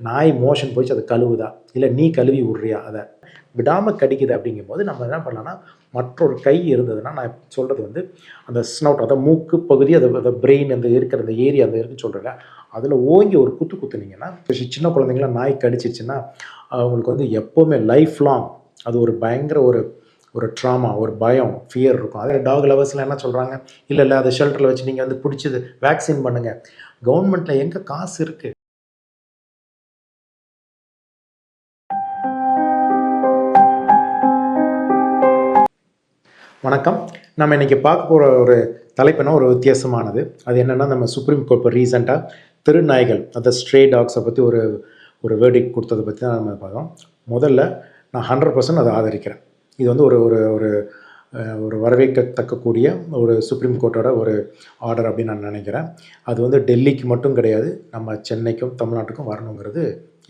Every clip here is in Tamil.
நாய் மோஷன் போயிடுச்சு அது கழுவுதா? இல்லை நீ கழுவி விட்றியா அதை? விடாமல் கடிக்குது அப்படிங்கும்போது நம்ம என்ன பண்ணலாம்னா மற்றொரு கை இருந்ததுன்னா நான் சொல்கிறது வந்து அந்த ஸ்னவுட் அதை மூக்கு பகுதி அதை அந்த பிரெயின் அந்த இருக்கிற அந்த ஏரியா அந்த இருக்குன்னு சொல்கிறேன் அதில் ஓங்கி ஒரு குத்து குத்துனீங்கன்னா சின்ன குழந்தைங்களாம் நாய் கடிச்சிருச்சுன்னா அவங்களுக்கு வந்து எப்போவுமே லைஃப் லாங் அது ஒரு பயங்கர ஒரு ஒரு ட்ராமா ஒரு பயம் ஃபியர் இருக்கும். அதே டாக் லவர்ஸ்லாம் என்ன சொல்கிறாங்க இல்லை இல்லை அதை ஷெல்டரில் வச்சு நீங்கள் வந்து பிடிச்சது வேக்சின் பண்ணுங்கள் கவர்மெண்ட்டில் எங்கே காசு இருக்குது வணக்கம். நம்ம இன்றைக்கி பார்க்க போகிற ஒரு தலைப்புனா ஒரு வித்தியாசமானது. அது என்னென்னா நம்ம சுப்ரீம் கோர்ட் இப்போ ரீசெண்டாக திருநாய்கள் அந்த ஸ்ட்ரே டாக்ஸை பற்றி ஒரு ஒரு வேர்டிக் கொடுத்ததை பற்றி தான் நம்ம பார்க்கோம் முதல்ல நான் ஹண்ட்ரட் பர்சன்ட் அதை ஆதரிக்கிறேன். இது வந்து ஒரு ஒரு ஒரு ஒரு வரவேற்கத்தக்கக்கூடிய ஒரு சுப்ரீம் கோர்ட்டோட ஒரு ஆர்டர் அப்படின்னு நான் நினைக்கிறேன். அது வந்து டெல்லிக்கு மட்டும் கிடையாது நம்ம சென்னைக்கும் தமிழ்நாட்டுக்கும் வரணுங்கிறது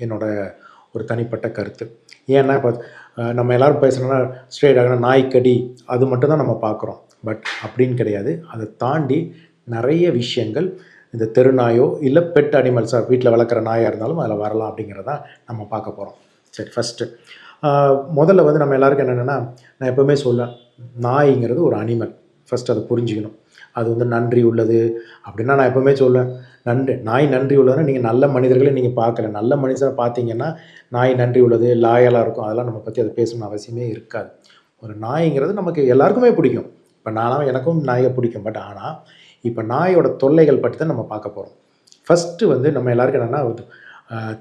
என்னோட ஒரு தனிப்பட்ட கருத்து. ஏன்னா இப்போ நம்ம எல்லாரும் பேசுகிறோன்னா ஸ்ட்ரெயிட்டாக நாய்க்கடி அது மட்டும் தான் நம்ம பார்க்குறோம். பட் அப்படின்னு கிடையாது. அதை தாண்டி நிறைய விஷயங்கள் இந்த தெருநாயோ இல்லை பெட் அனிமல்ஸாக வீட்டில் வளர்க்குற நாயாக இருந்தாலும் அதில் வரலாம் அப்படிங்கிறத நம்ம பார்க்க போகிறோம் சரி ஃபஸ்ட்டு முதல்ல வந்து நம்ம எல்லாருக்கும் என்னென்னா நான் எப்போவுமே சொல்லுவேன் நாய்ங்கிறது ஒரு அனிமல் ஃபஸ்ட் அதை புரிஞ்சுக்கணும். அது வந்து நன்றி உள்ளது. அப்படின்னா நான் எப்போவுமே சொல்லுவேன் நன்றி நாய் நன்றி உள்ளதுன்னா நீங்கள் நல்ல மனிதர்களை நீங்கள் பார்க்கல. நல்ல மனுஷனை பார்த்தீங்கன்னா நாய் நன்றி உள்ளது லாயலாக இருக்கும். அதெல்லாம் நம்ம பற்றி அதை பேசணும்னு அவசியமே இருக்காது. ஒரு நாய்ங்கிறது நமக்கு எல்லாருக்குமே பிடிக்கும். இப்போ நானும் எனக்கும் நாயை பிடிக்கும். பட் ஆனால் இப்போ நாயோட தொல்லைகள் பற்றி தான் நம்ம பார்க்க போகிறோம் ஃபஸ்ட்டு வந்து நம்ம எல்லாருக்கும் என்னென்னா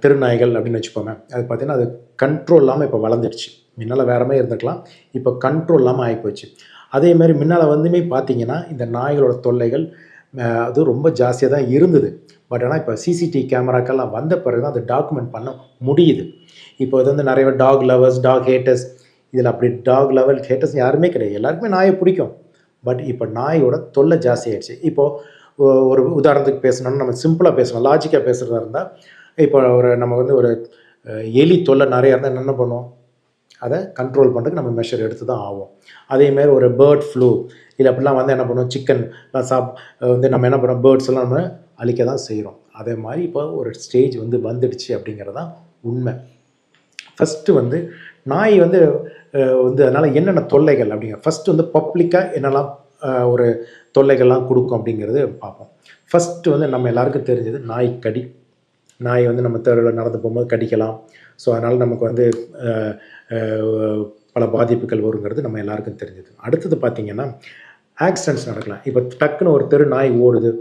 திருநாய்கள் அப்படின்னு வச்சுப்போமே அது பார்த்திங்கன்னா அது கண்ட்ரோல் இல்லாமல் இப்போ வளர்ந்துடுச்சு. முன்னால் வேற மாதிரி இருந்துக்கலாம் இப்போ கண்ட்ரோல் இல்லாமல் ஆகிப்போச்சு அதே மாதிரி முன்னால் வந்துமே பார்த்தீங்கன்னா இந்த நாய்களோட தொல்லைகள் அது ரொம்ப ஜாஸ்தியாக தான் இருந்தது. பட் ஆனால் இப்போ சிசிடிவி கேமராக்கெல்லாம் வந்த பிறகு தான் அதை டாக்குமெண்ட் பண்ண முடியுது. இப்போ இது வந்து நிறைய டாக் லவர்ஸ் டாக் ஹேட்டர்ஸ் இதில் அப்படி டாக் லவர் ஹேட்டர்ஸ் யாருமே கிடையாது. எல்லாருக்குமே நாயை பிடிக்கும். பட் இப்போ நாயோட தொல்லை ஜாஸ்தி ஆயிடுச்சு இப்போது ஒரு உதாரணத்துக்கு பேசணும்னா நம்ம சிம்பிளாக பேசணும் லாஜிக்காக பேசுகிறதா இருந்தால் இப்போ ஒரு நம்ம வந்து ஒரு எலி தொல்லை நிறையா இருந்தால் என்ன பண்ணுவோம்? அதை கண்ட்ரோல் பண்ணுறதுக்கு நம்ம மெஷர் எடுத்து தான் ஆகும் அதேமாரி ஒரு பேர்ட் ஃப்ளூ இல்லை அப்படிலாம் வந்து என்ன பண்ணுவோம்? சிக்கன் சாப் வந்து நம்ம என்ன பண்ணுறோம் பேர்ட்ஸ் எல்லாம் நம்ம அழிக்க தான் செய்கிறோம் அதே மாதிரி இப்போ ஒரு ஸ்டேஜ் வந்து வந்துடுச்சு அப்படிங்கிறது தான் உண்மை. ஃபஸ்ட்டு வந்து நாய் வந்து வந்து அதனால் என்னென்ன தொல்லைகள் அப்படிங்கிற ஃபஸ்ட்டு வந்து பப்ளிக்காக என்னெல்லாம் ஒரு தொல்லைகள்லாம் கொடுக்கும் அப்படிங்கிறது பார்ப்போம். ஃபஸ்ட்டு வந்து நம்ம எல்லாருக்கும் தெரிஞ்சது நாய் கடி. நாய் வந்து நம்ம தெருவில் நடந்து போகும்போது கடிக்கலாம். ஸோ அதனால் நமக்கு வந்து பல பாதிப்புகள் வருங்கிறது நம்ம எல்லாருக்கும் தெரிஞ்சது. அடுத்தது பார்த்திங்கன்னா ஆக்சிடென்ட்ஸ் நடக்கலாம். இப்போ டக்குன்னு ஒரு தெரு நாய் ஓடுது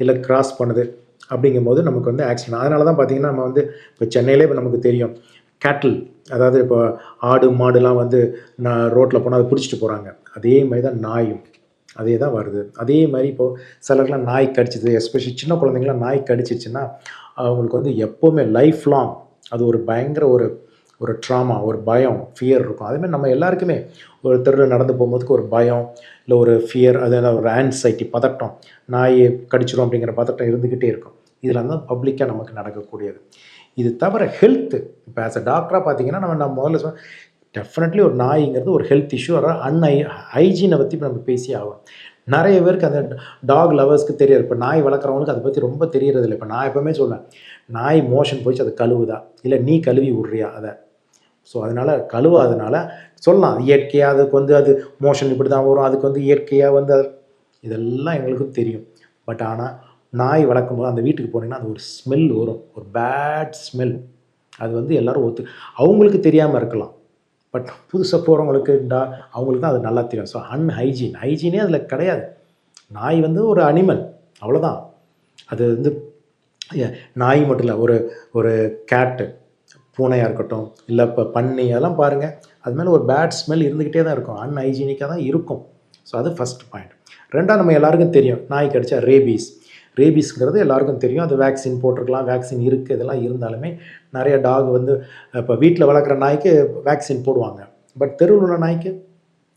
இல்லை கிராஸ் பண்ணுது அப்படிங்கும்போது நமக்கு வந்து ஆக்சிடென்ட் அதனால தான் பார்த்திங்கன்னா நம்ம வந்து இப்போ சென்னையிலே இப்போ நமக்கு தெரியும் கேட்டில் அதாவது இப்போ ஆடு மாடுலாம் வந்து நான் ரோட்டில் போனால் அதை பிடிச்சிட்டு போகிறாங்க அதே மாதிரி தான் நாயும் அதே தான் வருது. அதே மாதிரி இப்போது சிலர்லாம் நாய் கடிச்சிது எஸ்பெஷலி சின்ன குழந்தைங்களாம் நாய் கடிச்சிச்சுன்னா அவங்களுக்கு வந்து எப்போவுமே லைஃப் லாங் அது ஒரு பயங்கர ஒரு ஒரு ட்ராமா ஒரு பயம் ஃபியர் இருக்கும். அதேமாதிரி நம்ம எல்லாருக்குமே ஒரு தெருவில் நடந்து போகும்போதுக்கு ஒரு பயம் இல்லை ஒரு ஃபியர் அது ஒரு ஆன்சைட்டி பதட்டம் நாய் கடிச்சிடும் அப்படிங்கிற பதட்டம் இருந்துக்கிட்டே இருக்கும். இதெல்லாம் தான் பப்ளிக்காக நமக்கு நடக்கக்கூடியது. இது தவிர ஹெல்த்து இப்போ ஆஸ் அ டாக்டராக பார்த்தீங்கன்னா நம்ம நம்ம முதல்ல சொன்ன டெஃபினெட்லி ஒரு நாய்ங்கிறது ஒரு ஹெல்த் இஷ்யூ ஆராம் அன் ஐ ஹைஜீனை பற்றி இப்போ நம்ம பேசி ஆகும் நிறைய பேருக்கு அந்த டாக் லவர்ஸ்க்கு தெரியாது இப்போ நாய் வளர்க்குறவங்களுக்கு அதை பற்றி ரொம்ப தெரியறதில்லை. இப்போ நான் எப்போவுமே சொல்லுவேன் நாய் மோஷன் போயிடுச்சு அது கழுவுதா? இல்லை நீ கழுவி விட்றியா? அதை ஸோ அதனால் கழுவாதனால சொல்லலாம் இயற்கையாக அதுக்கு வந்து அது மோஷன் இப்படி தான் வரும் அதுக்கு வந்து இயற்கையாக வந்து அது இதெல்லாம் எங்களுக்கும் தெரியும். பட் ஆனால் நாய் வளர்க்கும் போது அந்த வீட்டுக்கு போனீங்கன்னா அது ஒரு ஸ்மெல் வரும் ஒரு பேட் ஸ்மெல் அது வந்து எல்லோரும் ஒத்து அவங்களுக்கு தெரியாமல் இருக்கலாம். பட் புதுசாக போகிறவங்களுக்கு டா அவங்களுக்கு தான் அது நல்லா தெரியும். ஸோ அன்ஹைஜீன் ஹைஜீனே அதில் கிடையாது. நாய் வந்து ஒரு அனிமல் அவ்வளோதான் அது வந்து நாய் மட்டும் இல்லை ஒரு ஒரு கேட்டு பூனையாக இருக்கட்டும் இல்லை இப்போ பன்னி அதெல்லாம் பாருங்கள் அது மேலே ஒரு பேட் ஸ்மெல் இருந்துக்கிட்டே தான் இருக்கும். அன்ஹைஜீனிக்காக தான் இருக்கும். ஸோ அது ஃபஸ்ட் பாயிண்ட் ரெண்டாவது நம்ம எல்லாருக்கும் தெரியும். நாய் கடிச்சா ரேபீஸ் ரேபீஸ்ங்கிறது எல்லாருக்கும் தெரியும். அது வேக்சின் போட்டிருக்கலாம் வேக்சின் இருக்குது இதெல்லாம் இருந்தாலுமே நிறைய டாக் வந்து இப்போ வீட்டில் வளர்க்குற நாய்க்கு வேக்சின் போடுவாங்க. பட் தெருவில் உள்ள நாய்க்கு?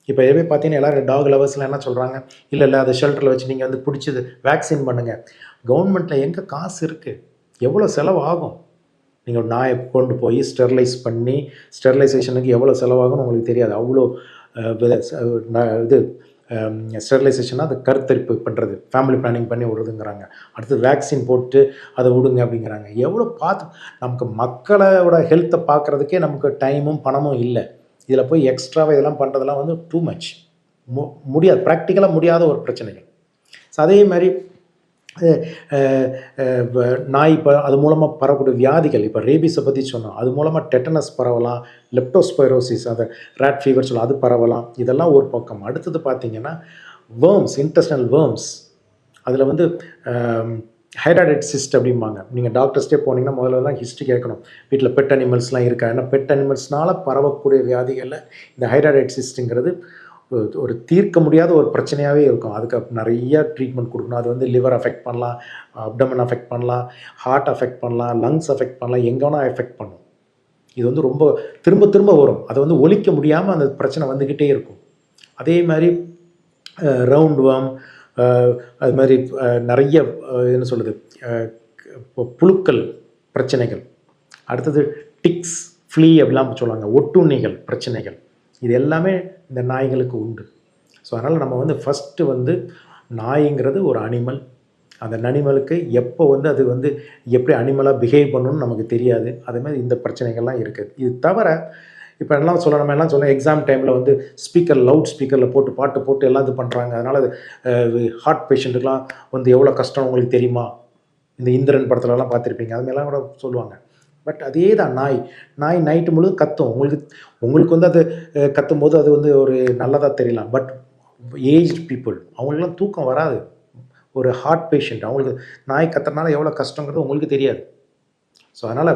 இப்போ எதுவே பார்த்தீங்கன்னா எல்லாரும் டாக் லவர்ஸ்லாம் என்ன சொல்கிறாங்க இல்லை இல்லை அதை ஷெல்டரில் வச்சு நீங்கள் வந்து பிடிச்சது வேக்சின் பண்ணுங்கள் கவர்மெண்ட்டில் எங்கே காசு இருக்குது எவ்வளோ செலவு ஆகும்? நீங்கள் நாயை கொண்டு போய் ஸ்டெர்லைஸ் பண்ணி ஸ்டெர்லைசேஷனுக்கு எவ்வளோ செலவாகும்னு உங்களுக்கு தெரியாது. அவ்வளோ இது ஸ்டெர்லைசேஷனாக அது கருத்தரிப்பு பண்ணுறது ஃபேமிலி பிளானிங் பண்ணி விடுறதுங்கிறாங்க. அடுத்து வேக்சின் போட்டு அதை விடுங்க அப்படிங்கிறாங்க. எவ்வளோ பார்த்து நமக்கு மக்களோட ஹெல்த்தை பார்க்குறதுக்கே நமக்கு டைமும் பணமும் இல்லை. இதில் போய் எக்ஸ்ட்ராவாக இதெல்லாம் பண்ணுறதெல்லாம் வந்து டூ மச் மு முடியாது. ப்ராக்டிக்கலாக முடியாத ஒரு பிரச்சனைகள். ஸோ அதே மாதிரி நாய் இப்போ அது மூலமாக பரவக்கூடிய வியாதிகள் இப்போ ரேபிஸை பற்றி சொன்னோம் அது மூலமாக டெட்டனஸ் பரவலாம் லெப்டோஸ்பைரோசிஸ் அந்த ரேட் ஃபீவர் சொல்லலாம் அது பரவலாம். இதெல்லாம் ஒரு பக்கம். அடுத்தது பார்த்தீங்கன்னா வேர்ம்ஸ் இன்டெஸ்டனல் வேர்ம்ஸ் அதில் வந்து ஹைட்ராய்டட் சிஸ்ட் அப்படிம்பாங்க. நீங்கள் டாக்டர்ஸ்டே போனீங்கன்னா முதல்ல தான் ஹிஸ்ட்ரி கேட்கணும். வீட்டில் பெட் அனிமல்ஸ்லாம் இருக்கா? ஏன்னா பெட் அனிமல்ஸ்னால பரவக்கூடிய வியாதிகளில் இந்த ஹைட்ராய்டட் சிஸ்ட்டுங்கிறது ஒரு- ஒரு தீர்க்க முடியாத ஒரு பிரச்சனையாகவே இருக்கும். அதுக்கு நிறைய ட்ரீட்மெண்ட் கொடுக்கணும். அது வந்து லிவர் அஃபெக்ட் பண்ணலாம் அப்டமன் அஃபெக்ட் பண்ணலாம் ஹார்ட் அஃபெக்ட் பண்ணலாம் லங்ஸ் அஃபெக்ட் பண்ணலாம் எங்கே வேணால் எஃபெக்ட் பண்ணும். இது வந்து ரொம்ப திரும்ப திரும்ப வரும். அதை வந்து ஒழிக்க முடியாமல் அந்த பிரச்சனை வந்துக்கிட்டே இருக்கும். அதே மாதிரி ரவுண்ட் வாம் அது மாதிரி நிறைய என்ன சொல்கிறது புழுக்கள் பிரச்சனைகள். அடுத்தது டிக்ஸ் ஃப்ளீ அப்படிலாம் சொல்லுவாங்க. ஒட்டுண்ணிகள் பிரச்சனைகள். இது எல்லாமே இந்த நாய்களுக்கு உண்டு. ஸோ அதனால் நம்ம வந்து ஃபஸ்ட்டு வந்து நாய்ங்கிறது ஒரு அனிமல் அந்த அனிமலுக்கு எப்போ வந்து அது வந்து எப்படி அனிமலாக பிஹேவ் பண்ணணும்னு நமக்கு தெரியாது. அதேமாதிரி இந்த பிரச்சனைகள்லாம் இருக்குது. இது தவிர இப்போ எல்லாம் சொல்ல நம்ம எல்லாம் சொல்ல எக்ஸாம் டைமில் வந்து ஸ்பீக்கர் லவுட் ஸ்பீக்கரில் போட்டு பாட்டு போட்டு எல்லாம் இது பண்ணுறாங்க அதனால் அது ஹார்ட் பேஷண்ட்டுக்கெலாம் வந்து எவ்வளோ கஷ்டம் உங்களுக்கு தெரியுமா? இந்த இந்திரன் படத்துலலாம் பார்த்துருப்பீங்க. அது மாதிரிலாம் கூட சொல்லுவாங்க. பட் அதே தான் நாய். நாய் நைட்டு முழுவதும் கத்தும். உங்களுக்கு உங்களுக்கு வந்து அது கத்தும் போது அது வந்து ஒரு நல்லதாக தெரியலாம். பட் ஏஜ்ட் பீப்புள் அவங்களுக்குலாம் தூக்கம் வராது. ஒரு ஹார்ட் பேஷண்ட் அவங்களுக்கு நாய் கத்துறதுனால எவ்வளோ கஷ்டங்கிறது உங்களுக்கு தெரியாது. ஸோ அதனால்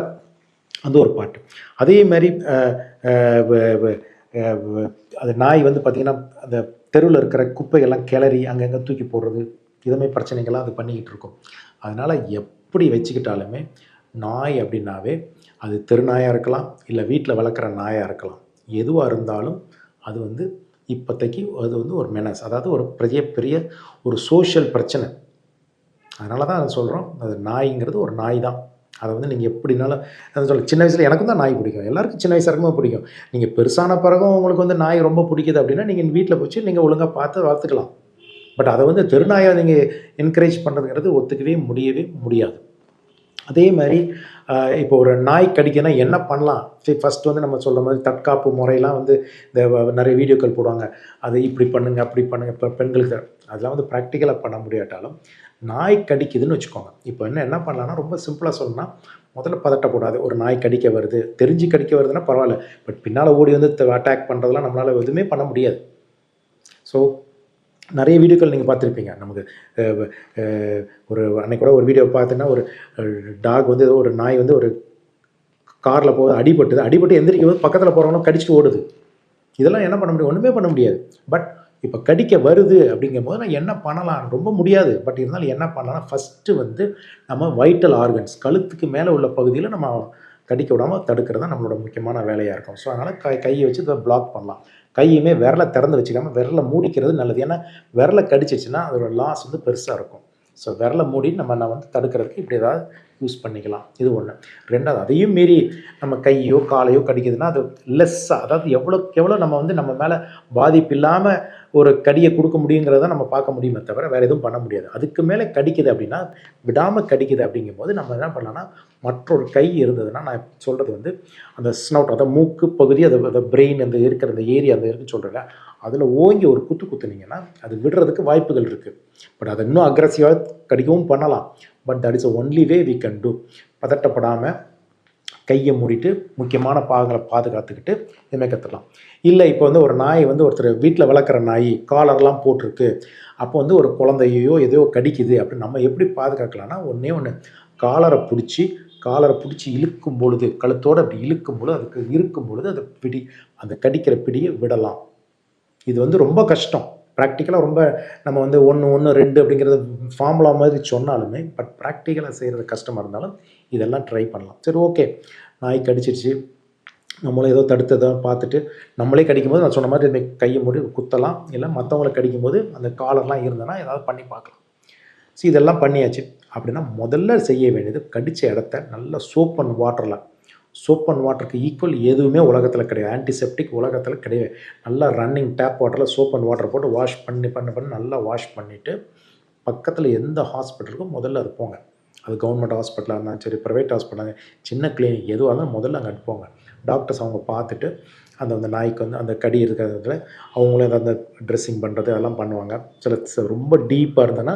அது ஒரு பாட்டு அதே மாதிரி அது நாய் வந்து பார்த்திங்கன்னா அந்த தெருவில் இருக்கிற குப்பைகள்லாம் கிளறி அங்கங்கே தூக்கி போடுறது இதுமாதிரி பிரச்சனைகள்லாம் அது பண்ணிக்கிட்டு இருக்கும். அதனால் எப்படி வச்சுக்கிட்டாலுமே நாய் அப்படின்னாவே அது தெருநாயாக இருக்கலாம் இல்லை வீட்டில் வளர்க்குற நாயாக இருக்கலாம். எதுவாக இருந்தாலும் அது வந்து இப்போதைக்கு அது வந்து ஒரு மெனஸ் அதாவது ஒரு பெரிய பெரிய ஒரு சோஷியல் பிரச்சனை. அதனால தான் அதை சொல்கிறோம் அது நாய்ங்கிறது ஒரு நாய் தான். அதை வந்து நீங்கள் எப்படினாலும் அதை சொல்ல சின்ன வயசில் எனக்கும் தான் நாய் பிடிக்கும். எல்லாருக்கும் சின்ன வயசு இருக்கும்போது பிடிக்கும். நீங்கள் பெருசான பிறகும் உங்களுக்கு வந்து நாய் ரொம்ப பிடிக்குது அப்படின்னா நீங்கள் வீட்டில் போச்சு நீங்கள் ஒழுங்காக பார்த்து வளர்த்துக்கலாம். பட் அதை வந்து தெருநாயை நீங்கள் என்கரேஜ் பண்ணுறதுங்கிறது ஒத்துக்கவே முடியவே முடியாது. அதே மாதிரி இப்போ ஒரு நாய் கடிக்கனா என்ன பண்ணலாம்? சரி ஃபஸ்ட் வந்து நம்ம சொல்கிற மாதிரி தற்காப்பு முறையெல்லாம் வந்து இந்த நிறைய வீடியோக்கள் போடுவாங்க. அது இப்படி பண்ணுங்க அப்படி பண்ணுங்க. இப்போ பெண்களுக்கு அதெல்லாம் வந்து ப்ராக்டிக்கலாக பண்ண முடியாட்டாலும் நாய் கடிக்குதுன்னு வச்சுக்கோங்க. இப்போ என்ன என்ன பண்ணலாம்னா ரொம்ப சிம்பிளாக சொல்லணும்னா முதல்ல பதட்டக்கூடாது ஒரு நாய் கடிக்க வருது தெரிஞ்சு கடிக்க வருதுன்னா பரவாயில்ல. பட் பின்னால் ஓடி வந்து அட்டாக் பண்ணுறதெல்லாம் நம்மளால் எதுவுமே பண்ண முடியாது. ஸோ நிறைய வீடியோக்கள் நீங்கள் பார்த்துருப்பீங்க. நமக்கு ஒரு அன்னைக்கு கூட ஒரு வீடியோ பார்த்தீங்கன்னா ஒரு டாக் வந்து ஏதோ ஒரு நாய் வந்து ஒரு காரில் போகுது அடிபட்டுது. அடிபட்டு எந்திரிக்கும் போது பக்கத்தில் போகிறவங்களும் கடிச்சிட்டு ஓடுது. இதெல்லாம் என்ன பண்ண முடியும்? ஒன்றுமே பண்ண முடியாது. பட் இப்போ கடிக்க வருது அப்படிங்கும்போது நான் என்ன பண்ணலாம்? ரொம்ப முடியாது. பட் இருந்தாலும் என்ன பண்ணலாம்னா ஃபஸ்ட்டு வந்து நம்ம வைட்டல் ஆர்கன்ஸ் கழுத்துக்கு மேலே உள்ள பகுதியில் நம்ம கடிக்க விடாமல் தடுக்கிறது தான் நம்மளோட முக்கியமான வேலையாக இருக்கும். ஸோ அதனால் கை கையை வச்சு இதை பிளாக் பண்ணலாம். கையுமே விரலை திறந்து வச்சுக்காமல் விரலை மூடிக்கிறது நல்லது. ஏன்னா விரலை கடிச்சிச்சுன்னா அதோட லாஸ் வந்து பெருசாக இருக்கும். ஸோ விரலை மூடி நம்ம நான் வந்து தடுக்கிறதுக்கு இப்படி ஏதாவது யூஸ் பண்ணிக்கலாம். இது ஒன்று ரெண்டாவது அதையும் மீறி நம்ம கையோ காலையோ கடிக்குதுன்னா அது லெஸ்ஸாக அதாவது எவ்வளோக்கு எவ்வளோ நம்ம வந்து நம்ம மேலே பாதிப்பு இல்லாமல் ஒரு கடியை கொடுக்க முடியுங்கிறத நம்ம பார்க்க முடியுமே தவிர வேறு எதுவும் பண்ண முடியாது. அதுக்கு மேலே கடிக்குது அப்படின்னா விடாமல் கடிக்குது அப்படிங்கும்போது நம்ம என்ன பண்ணலாம்னா மற்றொரு கை இருந்ததுன்னா நான் சொல்கிறது வந்து அந்த ஸ்னவுட் அதாவது மூக்கு பகுதி அது அந்த பிரெயின் அந்த இருக்கிற அந்த ஏரியா அந்த இருக்குன்னு சொல்கிறேன் அதில் ஓங்கி ஒரு குத்து குத்துனீங்கன்னா அது விடுறதுக்கு வாய்ப்புகள் இருக்குது பட் அதை இன்னும் அக்ரஸிவாக கடிக்கவும் பண்ணலாம். But that is only way we can do பதட்டப்படாமல் கையை மூடிட்டு முக்கியமான பாகங்களை பாதுகாத்துக்கிட்டு இதுமாதிரி கற்றுக்கலாம் இல்லை இப்போ வந்து ஒரு நாய் வந்து ஒருத்தர் வீட்டில் வளர்க்குற நாய் காலர்லாம் போட்டிருக்கு. அப்போ வந்து ஒரு குழந்தையோ எதையோ கடிக்குது. அப்படின்னு நம்ம எப்படி பாதுகாக்கலாம்னா ஒன்றே ஒன்று காலரை பிடிச்சி காலரை பிடிச்சி இழுக்கும் பொழுது கழுத்தோடு அப்படி இழுக்கும் பொழுது அதுக்கு இருக்கும் பொழுது அதை பிடி அந்த கடிக்கிற பிடியை விடலாம். இது வந்து ரொம்ப கஷ்டம். ப்ராக்டிக்கலாக ரொம்ப நம்ம வந்து ஒன்று ஒன்று ரெண்டு அப்படிங்கிறது ஃபார்முலா மாதிரி சொன்னாலுமே பட் ப்ராக்டிக்கலாக செய்கிறது கஷ்டமாக இருந்தாலும் இதெல்லாம் ட்ரை பண்ணலாம். சரி ஓகே நாய் கடிச்சிருச்சு. நம்மளும் ஏதோ தடுத்ததை பார்த்துட்டு நம்மளே கடிக்கும்போது நான் சொன்ன மாதிரி இந்த கையை மூடி குத்தலாம். இல்லை மற்றவங்கள கடிக்கும்போது அந்த காலர்லாம் இருந்ததுன்னா ஏதாவது பண்ணி பார்க்கலாம். ஸோ இதெல்லாம் பண்ணியாச்சு. அப்படின்னா முதல்ல செய்ய வேண்டியது கடித்த இடத்த நல்லா சோப் அண்ட் வாட்டரில் சோப் அண்ட் வாட்டருக்கு ஈக்குவல் எதுவுமே உலகத்தில் கிடையாது. ஆன்டிசெப்டிக் உலகத்தில் கிடையாது. நல்லா ரன்னிங் டேப் வாட்டரில் சோப் அண்ட் வாட்டர் போட்டு வாஷ் பண்ணி பண்ணி பண்ணி நல்லா வாஷ் பண்ணிவிட்டு பக்கத்தில் எந்த ஹாஸ்பிட்டலுக்கும் முதல்ல அது போங்க. அது கவர்மெண்ட் ஹாஸ்பிட்டலாக இருந்தாலும் சரி ப்ரைவேட் ஹாஸ்பிட்டலாக சின்ன கிளினிக் எதுவாக இருந்தாலும் முதல்ல அங்கே போங்க. டாக்டர்ஸ் அவங்க பார்த்துட்டு அந்த அந்த நாய்க்கு வந்து அந்த கடி இருக்கிறதுல அவங்களே அந்த ட்ரெஸ்ஸிங் பண்ணுறது அதெல்லாம் பண்ணுவாங்க. சில ரொம்ப டீப்பாக இருந்ததுன்னா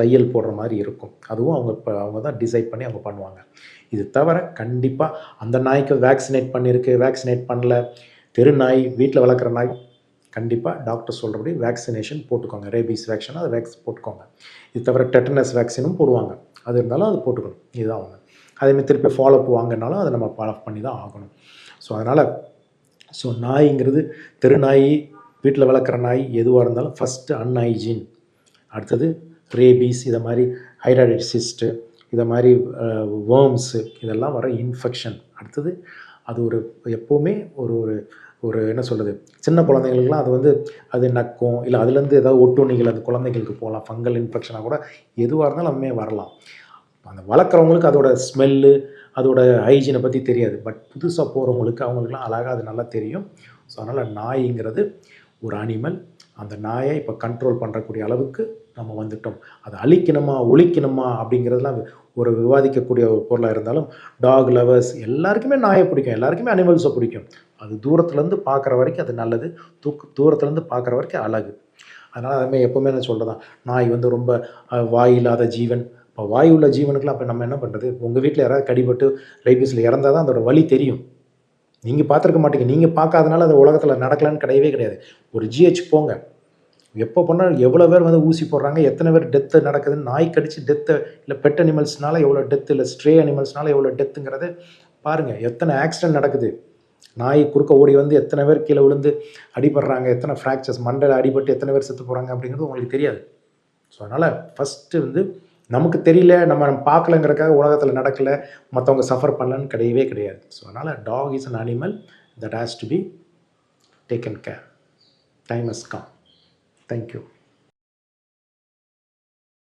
தையல் போடுற மாதிரி இருக்கும். அதுவும் அவங்க இப்போ அவங்க தான் டிசைட் பண்ணி அவங்க பண்ணுவாங்க. இது தவிர கண்டிப்பாக அந்த நாய்க்கு வேக்சினேட் பண்ணியிருக்கு வேக்சினேட் பண்ணல தெரு நாய் வீட்டில் வளர்க்குற நாய் கண்டிப்பாக டாக்டர் சொல்கிறபடி வேக்சினேஷன் போட்டுக்கோங்க. ரேபீஸ் வேக்சின் அதை வேக்ஸ் போட்டுக்கோங்க. இது தவிர டெட்டனஸ் வேக்சினும் போடுவாங்க. அது இருந்தாலும் அது போட்டுக்கணும். இதுதான் அவங்க அதேமாதிரி திருப்பி ஃபாலோஅப் வாங்கினாலும் அதை நம்ம ஃபாலோ பண்ணி தான் ஆகணும். ஸோ அதனால் ஸோ நாய்ங்கிறது தெரு நாய் வீட்டில் வளர்க்குற நாய் எதுவாக இருந்தாலும் ஃபஸ்ட்டு அன்ஹைஜீன் அடுத்தது ரேபீஸ் இதை மாதிரி ஹைட்ராய்டிசிஸ்ட்டு இதை மாதிரி வேர்ம்ஸு இதெல்லாம் வர இன்ஃபெக்ஷன் அடுத்தது அது ஒரு எப்போவுமே ஒரு ஒரு ஒரு என்ன சொல்கிறது சின்ன குழந்தைங்களுக்குலாம் அது வந்து அது நக்கும் இல்லை அதுலேருந்து ஏதாவது ஒட்டுண்ணிகள் அந்த குழந்தைங்களுக்கு போகலாம் ஃபங்கல் இன்ஃபெக்ஷனாக கூட எதுவாக இருந்தாலும் அதுமே வரலாம். அந்த வளர்க்குறவங்களுக்கு அதோட ஸ்மெல்லு அதோட ஹைஜீனை பற்றி தெரியாது. பட் புதுசாக போகிறவங்களுக்கு அவங்களுக்குலாம் அழகாக அது நல்லா தெரியும். ஸோ அதனால் நாய்ங்கிறது ஒரு அனிமல் அந்த நாயை இப்போ கண்ட்ரோல் பண்ணுறக்கூடிய அளவுக்கு நம்ம வந்துட்டோம். அதை அழிக்கணுமா ஒழிக்கணுமா அப்படிங்கிறதுலாம் ஒரு விவாதிக்கக்கூடிய ஒரு பொருளாக இருந்தாலும் டாக் லவர்ஸ் எல்லாருக்குமே நாயை பிடிக்கும். எல்லாருக்குமே அனிமல்ஸை பிடிக்கும். அது தூரத்துலேருந்து பார்க்குற வரைக்கும் அது நல்லது. தூக்கு தூரத்துலேருந்து பார்க்குற வரைக்கும் அழகு. அதனால் அதுமாதிரி எப்போவுமே நான் சொல்கிறதான் நாய் வந்து ரொம்ப வாய் இல்லாத ஜீவன். இப்போ வாய் உள்ள ஜீவனுக்குலாம் அப்போ நம்ம என்ன பண்ணுறது உங்கள் வீட்டில் யாராவது கடிபட்டு ரைபீஸில் இறந்தால் தான் அதோட வலி தெரியும். நீங்கள் பார்த்துருக்க மாட்டீங்க. நீங்கள் பார்க்காதனால அது உலகத்தில் நடக்கலான்னு கிடையவே கிடையாது. ஒரு ஜிஹெச் போங்க. எப்போ பண்ணால் எவ்வளோ பேர் வந்து ஊசி போடுறாங்க எத்தனை பேர் டெத்து நடக்குதுன்னு நாய் கடிச்சு டெத்து இல்லை பெட் அனிமல்ஸ்னால எவ்வளோ டெத்து இல்லை ஸ்ட்ரே அனிமல்ஸ்னால எவ்வளோ டெத்துங்கிறது பாருங்கள் எத்தனை ஆக்சிடென்ட் நடக்குது. நாய் குறுக்க ஓடி வந்து எத்தனை பேர் கீழே விழுந்து அடிபடுறாங்க எத்தனை ஃப்ராக்சர்ஸ் மண்டையில் அடிபட்டு எத்தனை பேர் செத்து போகிறாங்க அப்படிங்கிறது உங்களுக்கு தெரியாது. ஸோ அதனால் ஃபஸ்ட்டு வந்து நமக்கு தெரியல நம்ம பார்க்கலங்கிறக்காக உலகத்தில் நடக்கலை மற்றவங்க சஃபர் பண்ணலன்னு கிடையவே கிடையாது. ஸோ அதனால் dog is an animal that has to be taken care time is come Thank you.